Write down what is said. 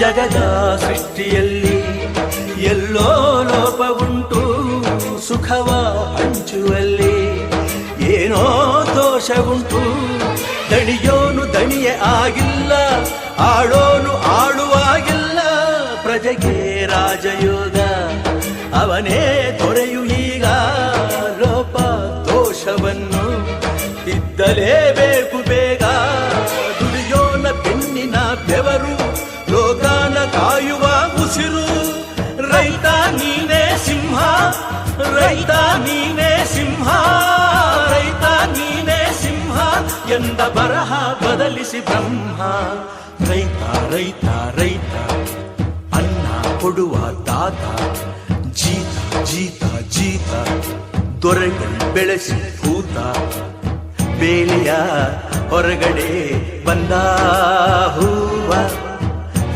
ಜಗದ ಸೃಷ್ಟಿಯಲ್ಲಿ ಎಲ್ಲೋ ಲೋಪವುಂಟು ಸುಖವ ಹಂಚುವಲ್ಲಿ. ಏನೋ ದೋಷವುಂಟು ದಣಿಯೋನು ದಣಿಯೇ ಆಗಿಲ್ಲ ಆಳೋನು ಆಳುವಾಗಿಲ್ಲ ಪ್ರಜೆಗೆ ರಾಜಯೋಗ, ಅವನೇ ತೊರೆಯು ಈಗ ಲೋಪ ದೋಷವನ್ನು. ಬೇಗ, ದುಡಿಯೋನ ಬೆನ್ನಿನ ಬೆವರು ಉಸಿರು ರೈತ ನೀನೇ ಸಿಂಹ, ರೈತ ನೀನೇ ಸಿಂಹ, ರೈತ ನೀನೇ ಸಿಂಹ ಎಂದ ಬರಹ ಬದಲಿಸಿ ಬ್ರಹ್ಮ. ರೈತ ರೈತ ರೈತ, ಅನ್ನ ಕೊಡುವ ದಾತ, ಜೀತ ಜೀತ ಜೀತ, ದೊರೆಗಳು ಬೆಳೆಸಿ ಭೂತ, ಬೇಲಿಯ ಹೊರಗಡೆ ಬಂದ